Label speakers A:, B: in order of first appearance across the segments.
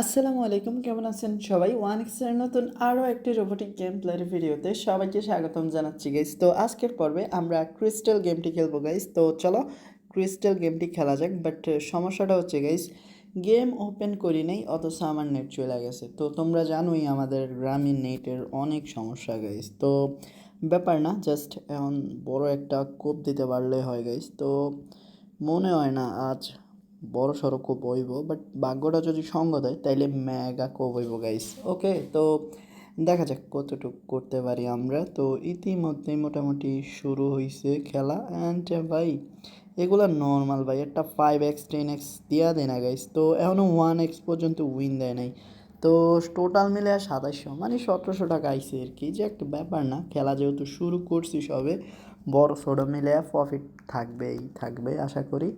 A: আসসালামু আলাইকুম, কেমন আছেন সবাই? ওয়ান এক্সের নতুন আরও একটি রোবোটিক গেম প্লেয়ার ভিডিওতে সবাইকে স্বাগতম জানাচ্ছি গাইস তো আজকের পর্বে আমরা ক্রিস্টাল গেমটি খেলব গাইস তো চলো ক্রিস্টাল গেমটি খেলা যাক বাট সমস্যাটা হচ্ছে গাইস গেম ওপেন করি নাই, অথচ আমার নেট চলে গেছে। তো তোমরা জানোই আমাদের গ্রামীণ নেটের অনেক সমস্যা গাইস তো ব্যাপার না জাস্ট এখন বড় একটা কোপ দিতে পারলে হয় গাইস তো মনে হয় না আজ বড় সড়ো কোপ হইব বাট ভাগ্যটা যদি সঙ্গ দেয়, তাইলে মেগা কোপ হইব গাইস ওকে তো দেখা যাক কতটুকু করতে পারি আমরা। তো ইতিমধ্যেই মোটামুটি শুরু হয়েছে খেলা। অ্যান্ড ভাই, এগুলো নর্মাল ভাই, একটা ফাইভ এক্স টেন এক্স দিয়া দেয় না গাইস তো এখনও ওয়ান এক্স পর্যন্ত উইন দেয় নাই। তো টোটাল মিলে আর সাতাশশো মানে সতেরোশো টাকা আইসে আর কি। যে একটা ব্যাপার না, খেলা যেহেতু শুরু করছি সবে, বড় ছোটো মিলে প্রফিট থাকবেই, থাকবে, আশা করি।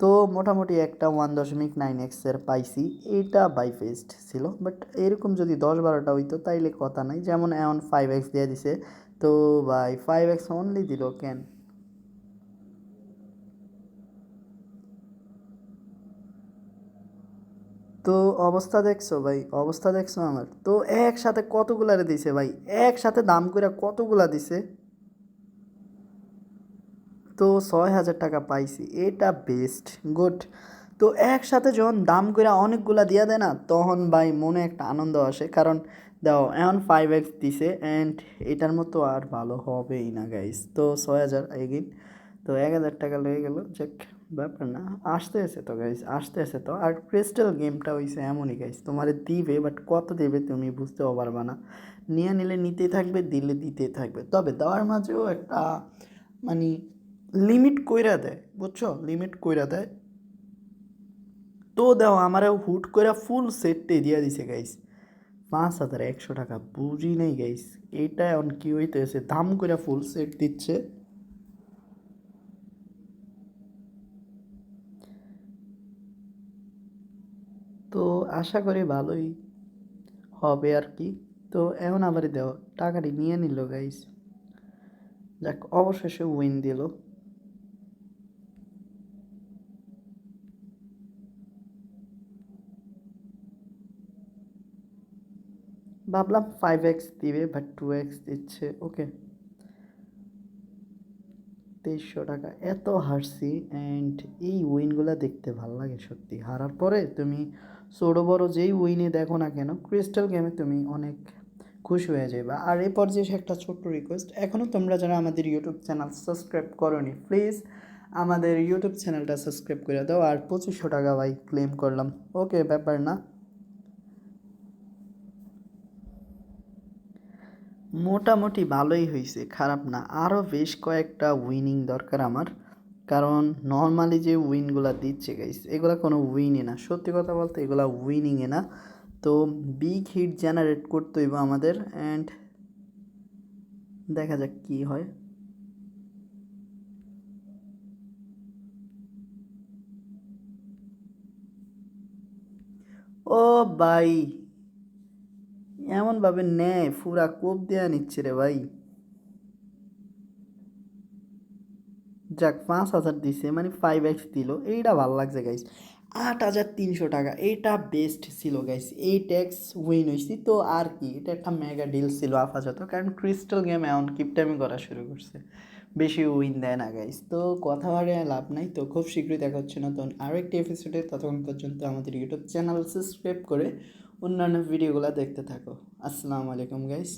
A: তো মোটামুটি একটা ওয়ান দশমিক নাইন এক্সের পাইছি। এইটা বাই ফেস্ট ছিল বাট এরকম যদি দশ বারোটা হইতো তাইলে কথা নাই। যেমন এমন ফাইভ এক্স দিয়ে দিছে, তো বাই ফাইভ এক্স অনলি দিল কেন? তো অবস্থা দেখছ ভাই? অবস্থা দেখছ আমার? তো একসাথে কতগুলারে দিছে ভাই? একসাথে দাম করে কতগুলা দিছে? তো ছয় হাজার টাকা পাইছি। এটা বেস্ট গুড তো একসাথে যখন দাম করে অনেকগুলা দিয়া দেয় না, তখন ভাই মনে একটা আনন্দ আসে। কারণ দাও, এখন ফাইভ এক্স দিছে অ্যান্ড এটার মতো আর ভালো হবেই না গাইস তো ছয় হাজার এগিন তো এক হাজার টাকা লেগে গেলো, যাক, ব্যাপার না। আসতে আছে তো গাইস আসতে আছে তো। আর ক্রিস্টাল গেমটা হইছে এমনই গাইস তোমার দিবে বাট কত দেবে তুমি বুঝতেও পারবা না। নিয়ে নিলে নিতেই থাকবে, দিলে দিতেই থাকবে। তবে দেওয়ার মাঝেও একটা মানে লিমিট কইরা দেয়, বুঝছ? লিমিট কইরা দেয়। তো দাও আমারে হুট কইরা ফুল সেটটাই দিয়া দিছে গাইস পাঁচ হাজার একশো টাকা, বুঝি নেই গাইস এইটা এখন কি হইতেছে? দাম করে ফুল সেট দিচ্ছে। তো আশা করি ভালোই হবে আর কি। তো এখন আবার দেও টাকাটি নিয়ে নিল গাইস যাক, অবশেষে উইন দিল। ভাবলাম ফাইভ এক্স দিবে বাট টু এক্স দিচ্ছে ওকে তেইশশো টাকা, এত হারছি অ্যান্ড এই উইনগুলো দেখতে ভালো লাগে সত্যি। হারার পরে তুমি ছোটো বড়ো যেই উইনে দেখো না কেন ক্রিস্টাল গেমে তুমি অনেক খুশি হয়ে যাবে আর এই পর্যায়ে একটা ছোট্ট রিকোয়েস্ট এখনও তোমরা যারা আমাদের ইউটিউব চ্যানেল সাবস্ক্রাইব করোনি প্লিজ আমাদের ইউটিউব চ্যানেলটা সাবস্ক্রাইব করে দাও। আর পঁচিশশো টাকা ভাই ক্লেম করলাম। ওকে ব্যাপার না। মোটামুটি ভালোই হয়েছে খারাপ না। আরও বেশ কয়েকটা উইনিং দরকার আমার। কারণ নর্মালি যে উইনগুলো দিচ্ছে গাইস এগুলো কোনো উইনই না। সত্যি কথা বলতে এগুলো উইনিংয়ে না। তো বিগ হিট জেনারেট করতে হইব আমাদের অ্যান্ড দেখা যাক কি হয়। ও ভাই এমনভাবে নেয়, ফুরা কোপ দেয়া নিচ্ছে রে ভাই। যাক, পাঁচ হাজার দিছে মানে ফাইভ এক্স দিল। এইটা ভালো লাগছে গাইস আট হাজার তিনশো টাকা এইটা বেস্ট ছিল গাইস এই ট্যাক্স উইন হয়েছি তো আর কি। এটা একটা মেগা ডিল ছিল আপাতত, কারণ ক্রিস্টাল গেম এমন কিপটামি করা শুরু করছে। বেশি উইন দেয় না গাইস তো কথা বাড়ে লাভ নাই, তো খুব শীঘ্রই দেখা হচ্ছে নতুন আরও একটি এপিসোডে ততক্ষণ পর্যন্ত আমাদের ইউটিউব চ্যানেল সাবস্ক্রাইব করে অন্যান্য ভিডিওগুলো দেখতে থাকো। আসসালামু আলাইকুম গাইস